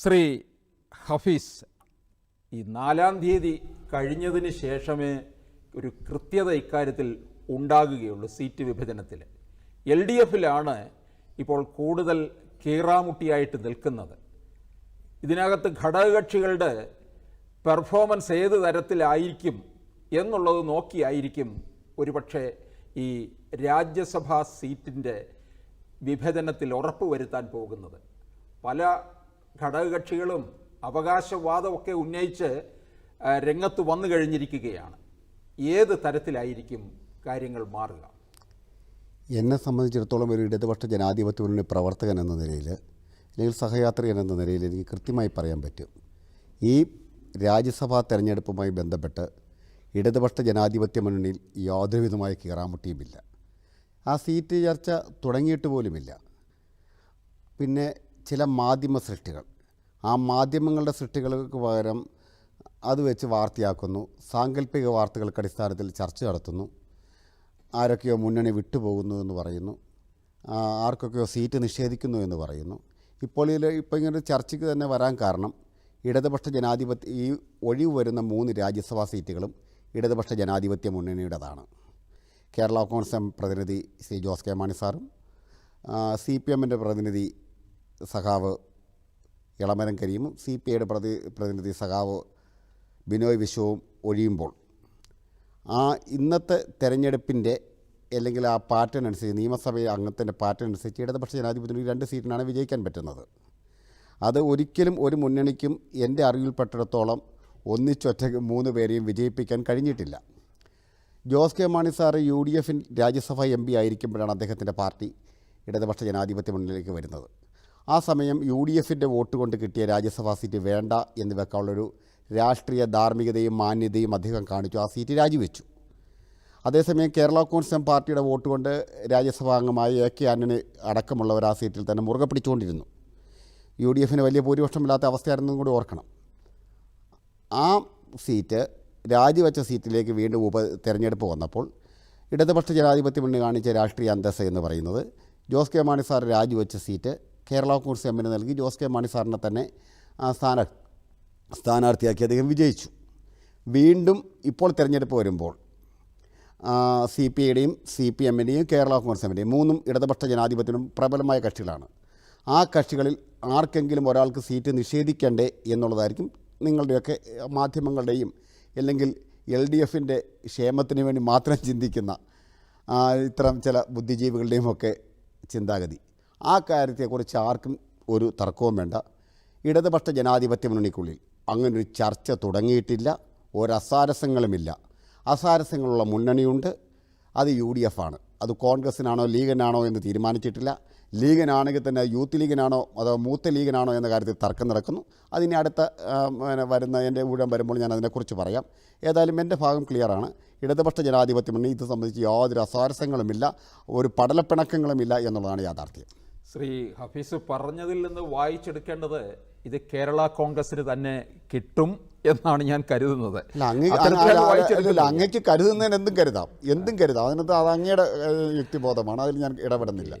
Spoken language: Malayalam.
ശ്രീ ഹഫീസ് ഈ നാലാം തീയതി കഴിഞ്ഞതിന് ശേഷമേ ഒരു കൃത്യത ഇക്കാര്യത്തിൽ ഉണ്ടാകുകയുള്ളൂ സീറ്റ് വിഭജനത്തിൽ. എൽ ഡി എഫിലാണ് ഇപ്പോൾ കൂടുതൽ കീറാമുട്ടിയായിട്ട് നിൽക്കുന്നത്. ഇതിനകത്ത് ഘടകകക്ഷികളുടെ പെർഫോമൻസ് ഏത് തരത്തിലായിരിക്കും എന്നുള്ളത് നോക്കിയായിരിക്കും ഒരുപക്ഷെ ഈ രാജ്യസഭാ സീറ്റിന്റെ വിഭജനത്തിൽ ഉറപ്പ് വരുത്താൻ പോകുന്നത്. പല ഘടകകക്ഷികളും അവകാശവാദമൊക്കെ ഉന്നയിച്ച് രംഗത്ത് വന്നു കഴിഞ്ഞിരിക്കുകയാണ്. ഏത് തരത്തിലായിരിക്കും കാര്യങ്ങൾ മാറുക? എന്നെ സംബന്ധിച്ചിടത്തോളം ഒരു ഇടതുപക്ഷ ജനാധിപത്യത്തിന്റെ പ്രവർത്തകൻ എന്ന നിലയിൽ അല്ലെങ്കിൽ സഹയാത്രികൻ എന്ന നിലയിൽ എനിക്ക് കൃത്യമായി പറയാൻ പറ്റും. ഈ രാജ്യസഭാ തെരഞ്ഞെടുപ്പുമായി ബന്ധപ്പെട്ട് ഇടതുപക്ഷ ജനാധിപത്യ മുന്നണിയിൽ യാതൊരുവിധമായ കീറാമുട്ടിയുമില്ല. ആ സീറ്റ് ചർച്ച തുടങ്ങിയിട്ട് പോലുമില്ല. പിന്നെ ചില മാധ്യമ സൃഷ്ടികൾ. ആ മാധ്യമങ്ങളുടെ സൃഷ്ടികൾക്ക് പകരം അത് വെച്ച് വാർത്തയാക്കുന്നു. സാങ്കല്പിക വാർത്തകൾക്ക് അടിസ്ഥാനത്തിൽ ചർച്ച നടത്തുന്നു. ആരൊക്കെയോ മുന്നണി വിട്ടുപോകുന്നു എന്ന് പറയുന്നു. ആർക്കൊക്കെയോ സീറ്റ് നിഷേധിക്കുന്നു എന്ന് പറയുന്നു. ഇപ്പോൾ ഇതിൽ ഇപ്പോൾ ഇങ്ങനെ ചർച്ചയ്ക്ക് തന്നെ വരാൻ കാരണം ഇടതുപക്ഷ ജനാധിപത്യ ഈ ഒഴിവ് വരുന്ന മൂന്ന് രാജ്യസഭാ സീറ്റുകളും ഇടതുപക്ഷ ജനാധിപത്യ മുന്നണിയുടേതാണ്. കേരള കോൺഗ്രസ് പ്രതിനിധി ശ്രീ ജോസ് കെ മാണി സാറും സി പി എമ്മിന്റെ പ്രതിനിധി സഖാവ് ഇളമരം കരീമും സി പി ഐയുടെ പ്രതി പ്രതിനിധി സഖാവ് ബിനോയ് വിശ്വവും ഒഴിയുമ്പോൾ ആ ഇന്നത്തെ തെരഞ്ഞെടുപ്പിന്റെ അല്ലെങ്കിൽ ആ പാറ്റേൺ അനുസരിച്ച് നിയമസഭയിൽ അംഗത്തിന്റെ പാറ്റേൺ അനുസരിച്ച് ഇടതുപക്ഷ ജനാധിപത്യത്തിൽ രണ്ട് സീറ്റിനാണ് വിജയിക്കാൻ പറ്റുന്നത്. അത് ഒരിക്കലും ഒരു മുന്നണിക്കും എന്റെ അറിവിൽപ്പെട്ടിടത്തോളം ഒന്നിച്ചൊറ്റ മൂന്ന് പേരെയും വിജയിപ്പിക്കാൻ കഴിഞ്ഞിട്ടില്ല. Jose K Mani sir U D എഫിൻ Rajya Sabha M P ആയിരിക്കുമ്പോഴാണ് അദ്ദേഹത്തിന്റെ പാർട്ടി ഇടതുപക്ഷ ജനാധിപത്യ മുന്നിലേക്ക് വരുന്നത്. ആ സമയം യു ഡി എഫിന്റെ വോട്ട് കൊണ്ട് കിട്ടിയ രാജ്യസഭാ സീറ്റ് വേണ്ട എന്ന് വെക്കാനുള്ളൊരു രാഷ്ട്രീയ ധാർമ്മികതയും മാന്യതയും അദ്ദേഹം കാണിച്ചു ആ സീറ്റ് രാജിവെച്ചു. അതേസമയം കേരള കോൺഗ്രസ് പാർട്ടിയുടെ വോട്ട് കൊണ്ട് രാജ്യസഭാ അംഗമായ എ കെ ആന്റണി അടക്കമുള്ളവർ ആ സീറ്റിൽ തന്നെ മുറുകെ പിടിച്ചുകൊണ്ടിരുന്നു. യു ഡി എഫിന് വലിയ ഭൂരിപക്ഷമില്ലാത്ത അവസ്ഥയായിരുന്നതും കൂടി ഓർക്കണം. ആ സീറ്റ് രാജിവെച്ച സീറ്റിലേക്ക് വീണ്ടും ഉപ തെരഞ്ഞെടുപ്പ് വന്നപ്പോൾ ഇടതുപക്ഷ ജനാധിപത്യ മുന്നണി കാണിച്ച രാഷ്ട്രീയ അന്തസ്സ എന്ന് പറയുന്നത് ജോസ് കെ മാണി സാർ രാജിവെച്ച സീറ്റ് കേരള കോൺഗ്രസ് എമ്മിന് നൽകി. ജോസ് കെ മാണി സാറിനെ തന്നെ സ്ഥാന സ്ഥാനാർത്ഥിയാക്കി അദ്ദേഹം വിജയിച്ചു. വീണ്ടും ഇപ്പോൾ തിരഞ്ഞെടുപ്പ് വരുമ്പോൾ സി പി ഐയുടെയും സി പി എമ്മിന്റെയും കേരള കോൺഗ്രസ് എമ്മിന്റെയും മൂന്നും ഇടതുപക്ഷ ജനാധിപത്യത്തിനും പ്രബലമായ കക്ഷികളാണ്. ആ കക്ഷികളിൽ ആർക്കെങ്കിലും ഒരാൾക്ക് സീറ്റ് നിഷേധിക്കണ്ടേ എന്നുള്ളതായിരിക്കും നിങ്ങളുടെയൊക്കെ മാധ്യമങ്ങളുടെയും അല്ലെങ്കിൽ എൽ ഡി എഫിന്റെ ക്ഷേമത്തിന് വേണ്ടി മാത്രം ചിന്തിക്കുന്ന ഇത്തരം ചില ബുദ്ധിജീവികളുടെയും ഒക്കെ ചിന്താഗതി. ആ കാര്യത്തെക്കുറിച്ച് ആർക്കും ഒരു തർക്കവും വേണ്ട. ഇടതുപക്ഷ ജനാധിപത്യ മുന്നണിക്കുള്ളിൽ അങ്ങനൊരു ചർച്ച തുടങ്ങിയിട്ടില്ല. ഒരസാരസ്യങ്ങളുമില്ല. അസാരസ്യങ്ങളുള്ള മുന്നണിയുണ്ട്. അത് യു ഡി എഫ് ആണ് അത് കോൺഗ്രസ്സിനാണോ ലീഗനാണോ എന്ന് തീരുമാനിച്ചിട്ടില്ല. ലീഗിനാണെങ്കിൽ തന്നെ യൂത്ത് ലീഗിനാണോ അതോ മൂത്ത ലീഗിനാണോ എന്ന കാര്യത്തിൽ തർക്കം നടക്കുന്നു. അതിന് അടുത്ത വരുന്ന എന്റെ ഊഴം വരുമ്പോൾ ഞാൻ അതിനെക്കുറിച്ച് പറയാം. ഏതായാലും എന്റെ ഭാഗം ക്ലിയറാണ്. ഇടതുപക്ഷ ജനാധിപത്യ മുന്നണി ഇത് സംബന്ധിച്ച് യാതൊരു അസാരസ്യങ്ങളുമില്ല. ഒരു പടലപ്പിണക്കങ്ങളുമില്ല എന്നുള്ളതാണ് യാഥാർത്ഥ്യം. ശ്രീ ഹഫീസ് പറഞ്ഞതിൽ നിന്ന് വായിച്ചെടുക്കേണ്ടത് ഇത് കേരള കോൺഗ്രസിന് തന്നെ കിട്ടും എന്നാണ് ഞാൻ കരുതുന്നത്. അങ്ങക്ക് കരുതുന്നതിന് എന്തും കരുതാം. എന്തും കരുതാം. അതിനകത്ത് അത് അങ്ങയുടെ യുക്തിബോധമാണ്. അതിൽ ഞാൻ ഇടപെടുന്നില്ല.